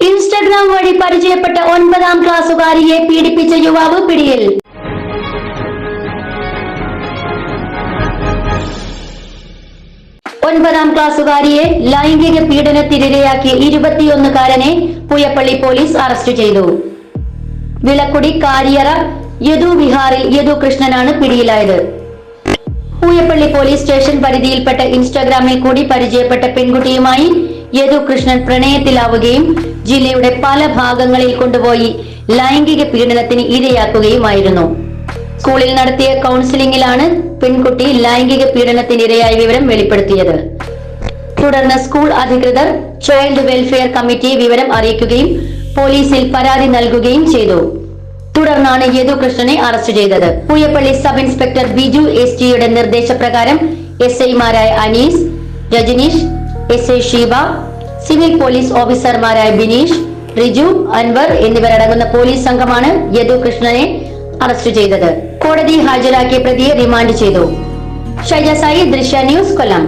Instagram വഴി പരിചയപ്പെട്ട ഒൻപതാം ക്ലാസ്സുകാരിയെ പീഡിപ്പിച്ച യുവാവ് പിടിയിൽ. ഒൻപതാം ക്ലാസ്സുകാരിയെ ലൈംഗിക പീഡനത്തിനിരയാക്കിയ ഇരുപത്തിയൊന്നുകാരനെ പുയപ്പള്ളി പോലീസ് അറസ്റ്റ് ചെയ്തു. വിളക്കുടി കാരിയറ യദു വിഹാറിൽ യദു കൃഷ്ണനാണ് പിടിയിലായത്. പൂയപ്പള്ളി പോലീസ് സ്റ്റേഷൻ പരിധിയിൽപ്പെട്ട ഇൻസ്റ്റാഗ്രാമിൽ കൂടി പരിചയപ്പെട്ട പെൺകുട്ടിയുമായി യദു കൃഷ്ണൻ പ്രണയത്തിലാവുകയും ജില്ലയുടെ പല ഭാഗങ്ങളിൽ കൊണ്ടുപോയി ലൈംഗിക പീഡനത്തിന് ഇരയാക്കുകയുമായിരുന്നു. സ്കൂളിൽ നടത്തിയ കൗൺസിലിംഗിലാണ് പെൺകുട്ടി ലൈംഗിക പീഡനത്തിന് ഇരയായ വിവരം വെളിപ്പെടുത്തിയത്. തുടർന്ന് സ്കൂൾ അധികൃതർ ചൈൽഡ് വെൽഫെയർ കമ്മിറ്റിയെ വിവരം അറിയിക്കുകയും പോലീസിൽ പരാതി നൽകുകയും ചെയ്തു. തുടർന്നാണ് യദു കൃഷ്ണനെ അറസ്റ്റ് ചെയ്തത്. Pooyappally sub inspector Biju S ടിയുടെ നിർദ്ദേശപ്രകാരം എസ് ഐമാരായ Anees Rajaneesh S I Sheeba civil police ഓഫീസർമാരായ ബിനീഷ് റിജു അൻവർ എന്നിവരടങ്ങുന്ന പോലീസ് സംഘമാണ് യദു കൃഷ്ണനെ അറസ്റ്റ് ചെയ്തത്. കോടതി ഹാജരാക്കിയ പ്രതിയെ റിമാൻഡ് ചെയ്തു. ഷൈജ സായി ദൃശ്യ ന്യൂസ് കൊല്ലം.